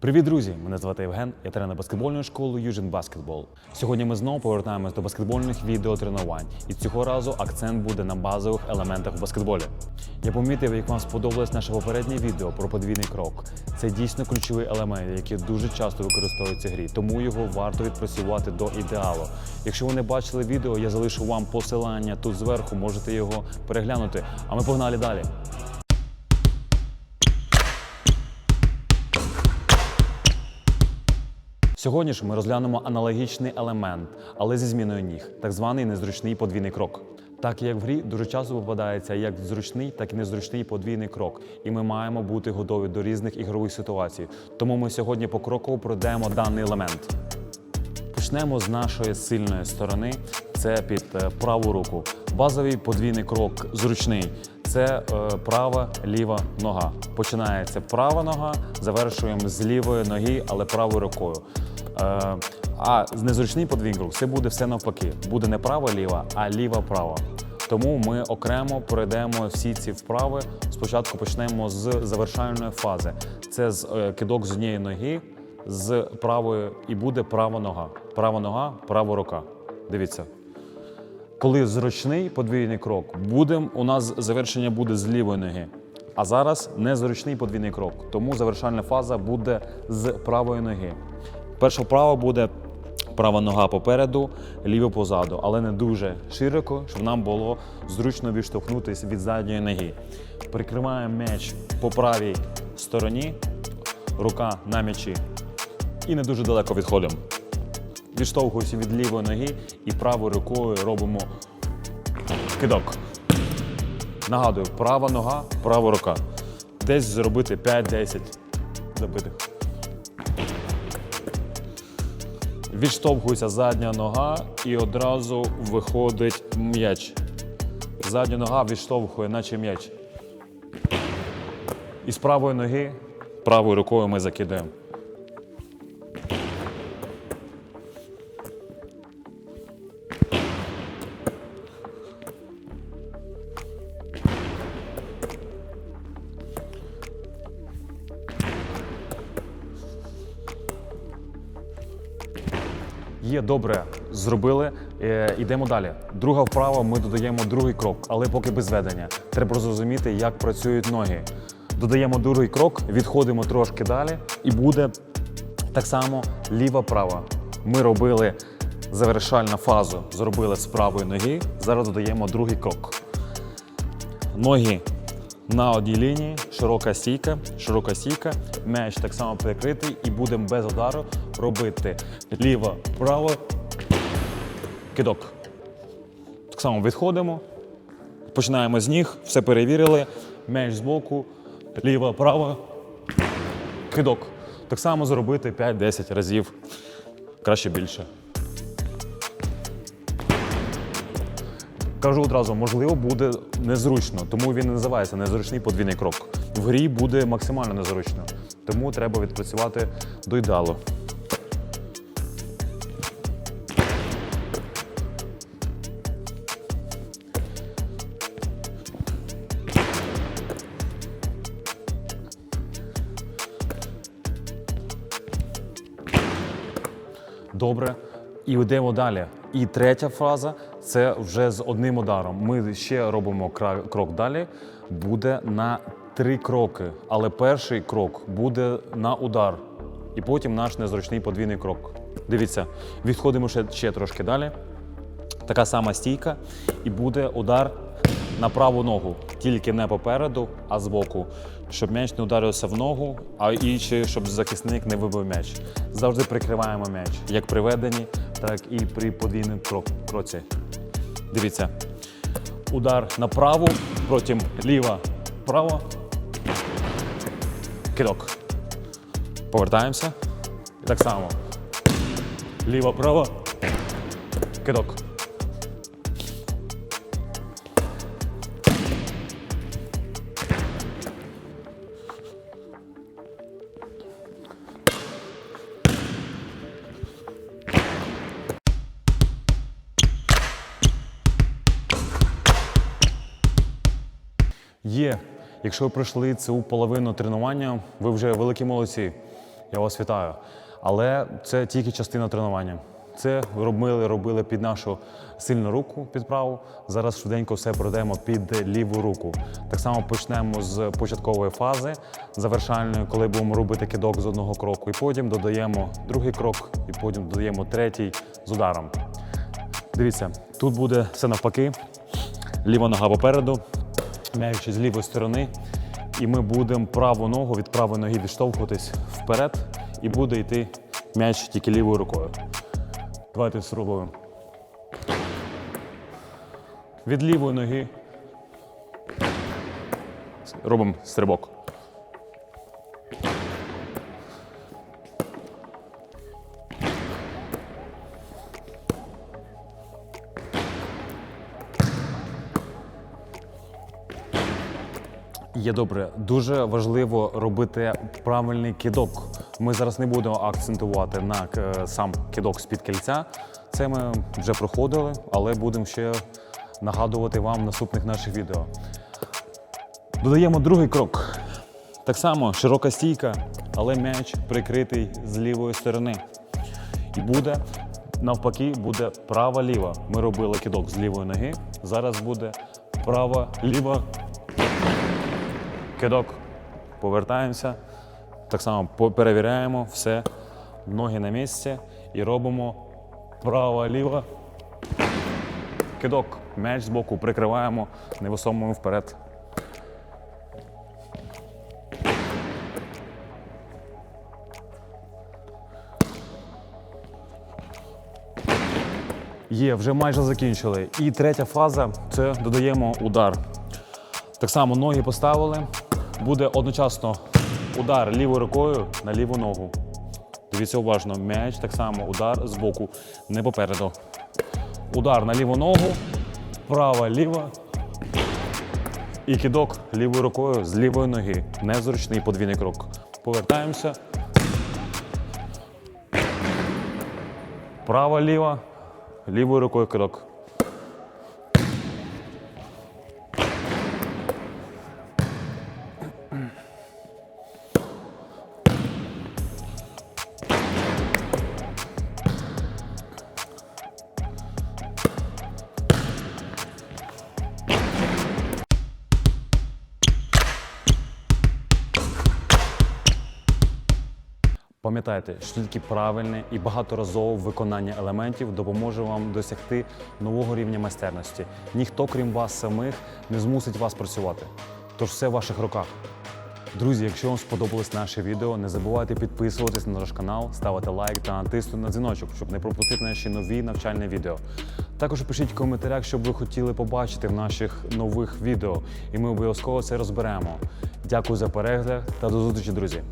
Привіт, друзі! Мене звати Євген, я тренер баскетбольної школи Южин Basketball. Сьогодні ми знову повертаємось до баскетбольних відеотренувань, і цього разу акцент буде на базових елементах в баскетболі. Я помітив, як вам сподобалось наше попереднє відео про подвійний крок. Це дійсно ключовий елемент, який дуже часто використовується в грі, тому його варто відпрацювати до ідеалу. Якщо ви не бачили відео, я залишу вам посилання тут зверху, можете його переглянути. А ми погнали далі. Сьогодні ж ми розглянемо аналогічний елемент, але зі зміною ніг, так званий незручний подвійний крок. Так як в грі дуже часто попадається як зручний, так і незручний подвійний крок, і ми маємо бути готові до різних ігрових ситуацій. Тому ми сьогодні покроково пройдемо даний елемент. Почнемо з нашої сильної сторони. Це під е, праву руку. Базовий подвійний крок зручний. Це е, права ліва нога. Починається права нога, завершуємо з лівої ноги, але правою рукою. Е, а незручний подвійний це буде все навпаки. Буде не права ліва, а ліва права. Тому ми окремо пройдемо всі ці вправи. Спочатку почнемо з завершальної фази. Це з е, кидок з однієї ноги, з правої і буде права нога. Права нога, права рука. Дивіться. Коли зручний подвійний крок, буде, у нас завершення буде з лівої ноги. А зараз незручний подвійний крок, тому завершальна фаза буде з правої ноги. Перша вправа буде права нога попереду, ліва позаду, але не дуже широко, щоб нам було зручно відштовхнутися від задньої ноги. Прикриваємо м'яч по правій стороні, рука на м'ячі. І не дуже далеко відходимо. Відштовхуюся від лівої ноги і правою рукою робимо кидок. Нагадую, права нога, права рука. Десь зробити 5-10 забитих. Відштовхується задня нога і одразу виходить м'яч. Задня нога відштовхує, наче м'яч. І з правої ноги правою рукою ми закидаємо. Є добре, зробили. Е, Йдемо далі. Друга вправа, ми додаємо другий крок, але поки без ведення. Треба зрозуміти, як працюють ноги. Додаємо другий крок, відходимо трошки далі, і буде так само ліва-права. Ми робили завершальну фазу, зробили з правої ноги. Зараз додаємо другий крок. Ноги на одній лінії, широка стійка, широка стійка, м'яч так само прикритий і будемо без удару робити ліво, право, кидок. Так само відходимо, починаємо з ніг, все перевірили, м'яч з боку, ліво, право, кидок. Так само зробити 5-10 разів, краще більше. Кажу одразу, можливо, буде незручно, тому він і називається незручний подвійний крок. В грі буде максимально незручно, тому треба відпрацювати до ідеалу. Добре. І йдемо далі. І третя фаза це вже з одним ударом. Ми ще робимо крок далі. Буде на три кроки. Але перший крок буде на удар. І потім наш незручний подвійний крок. Дивіться, відходимо ще, ще трошки далі. Така сама стійка, і буде удар на праву ногу, тільки не попереду, а збоку, щоб м'яч не ударився в ногу, а і ще, щоб захисник не вибив м'яч. Завжди прикриваємо м'яч, як при веденні, так і при подвійному кроці. Дивіться, удар на праву, потім ліва, право, кидок. Повертаємося. І так само. Ліва, право, кидок. Є. Якщо ви пройшли цю половину тренування, ви вже великі молодці. Я вас вітаю. Але це тільки частина тренування. Це робили, робили під нашу сильну руку під праву. Зараз швиденько все пройдемо під ліву руку. Так само почнемо з початкової фази завершальної, коли будемо робити кидок з одного кроку, і потім додаємо другий крок, і потім додаємо третій з ударом. Дивіться, тут буде все навпаки. Ліва нога попереду, м'яючи з лівої сторони. І ми будемо праву ногу від правої ноги відштовхуватись вперед, і буде йти м'яч тільки лівою рукою. Давайте спробуємо. Від лівої ноги робимо стрибок. Є добре. Дуже важливо робити правильний кидок. Ми зараз не будемо акцентувати на е, сам кидок з-під кільця. Це ми вже проходили, але будемо ще нагадувати вам в наступних наших відео. Додаємо другий крок. Так само широка стійка, але м'яч прикритий з лівої сторони. І буде навпаки, буде права-ліва. Ми робили кидок з лівої ноги. Зараз буде права-ліва кидок. Повертаємося. Так само перевіряємо все. Ноги на місці і робимо право-ліво. Кидок. М'яч з боку прикриваємо, не висовуємо вперед. Є, вже майже закінчили. І третя фаза це додаємо удар. Так само ноги поставили. Буде одночасно удар лівою рукою на ліву ногу. Дивіться уважно, м'яч так само, удар з боку, не попереду. Удар на ліву ногу, права, ліва. І кидок лівою рукою з лівої ноги. Незручний подвійний крок. Повертаємося. Права, ліва, лівою рукою кидок. Пам'ятайте, що тільки правильне і багаторазове виконання елементів допоможе вам досягти нового рівня майстерності. Ніхто, крім вас самих, не змусить вас працювати. Тож все в ваших руках. Друзі, якщо вам сподобалось наше відео, не забувайте підписуватись на наш канал, ставити лайк та натиснути на дзвіночок, щоб не пропустити наші нові навчальні відео. Також пишіть в коментарях, що б ви хотіли побачити в наших нових відео, і ми обов'язково це розберемо. Дякую за перегляд та до зустрічі, друзі!